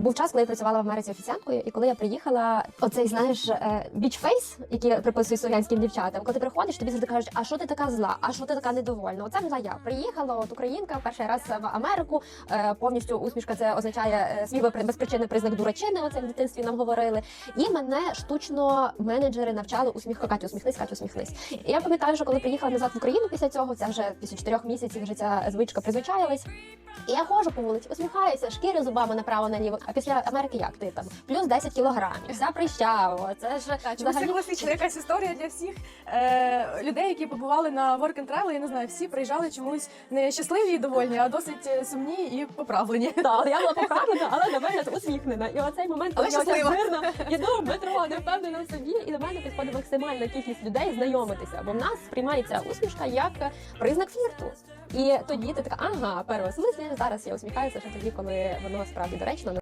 Був час, коли я працювала в Америці офіціанткою, і коли я приїхала, оцей знаєш бічфейс, який приписують слов'янським дівчатам. Коли ти приходиш, тобі завжди кажуть, а що ти така зла, а що ти така недовольна? Оце була я. Приїхала от українка перший раз в Америку. е, Повністю усмішка це означає е, сміх без признак дурачини. Оце в дитинстві нам говорили. І мене штучно менеджери навчали усміх Катю, усміхнись, Катю, усміхнись. І я пам'ятаю, що коли приїхала назад в Україну після цього, це вже після чотирьох місяців вже ця звичка призвичаїлась. І я ходжу по вулиці, усміхаюся, шкірю зубами направо наліво. А після Америки як ти там? Плюс 10 кілограмів, вся прищава. Це ж Так, чомусь це класична якась історія для всіх е, людей, які побували на work and travel. Я не знаю, всі приїжджали чомусь не щасливі і довольні, а досить е, сумні і поправлені. Так, я була поправлена, але на вигляд усміхнена. І оцей момент, коли Але я щаслива. іду в метро, не впевнена в собі, і до мене підходить максимальна кількість людей знайомитися. Бо в нас сприймається усмішка як признак флірту. І тоді ти така, ага, зараз я усміхаюся що тоді, коли воно справді доречно.